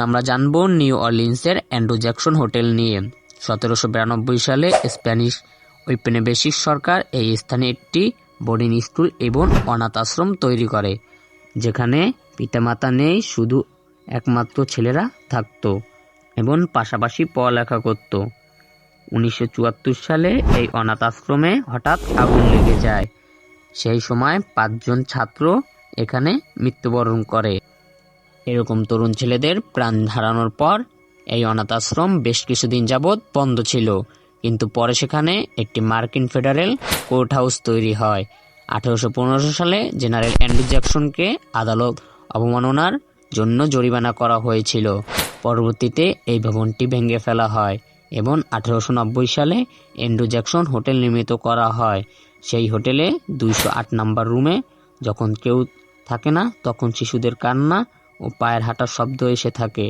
আমরা জানব নিউ অরলিন্সের অ্যান্ড্রু জ্যাকসন হোটেল নিয়ে। সতেরোশো বিরানব্বই সালে স্প্যানিশ ঔপনিবেশিক সরকার এই স্থানে একটি বোর্ডিং স্কুল এবং অনাথ আশ্রম তৈরি করে, যেখানে পিতামাতা নেই, শুধু একমাত্র ছেলেরা থাকতো এবং পাশাপাশি পড়ালেখা করত। উনিশশো চুয়াত্তর সালে এই অনাথ আশ্রমে হঠাৎ আগুন লেগে যায়। সেই সময় পাঁচজন ছাত্র এখানে মৃত্যুবরণ করে। এরকম তরুণ ছেলেদের প্রাণ হারানোর পর এই অনাথ আশ্রম বেশ কিছুদিন যাবৎ বন্ধ ছিল। কিন্তু পরে সেখানে একটি মার্কিন ফেডারেল কোর্ট হাউস তৈরি হয়। আঠেরোশো পনেরো সালে জেনারেল অ্যান্ড্রু জ্যাকসনকে আদালত অবমাননার জন্য জরিমানা করা হয়েছিল। পরবর্তীতে এই ভবনটি ভেঙে ফেলা হয় এবং আঠেরোশো নব্বই সালে অ্যান্ড্রু জ্যাকসন হোটেল নির্মিত করা হয়। সেই হোটেলে দুইশো আট নাম্বার রুমে যখন কেউ থাকে না, তখন শিশুদের কান্না পায়ের হাঁটার শব্দ এসে থাকে।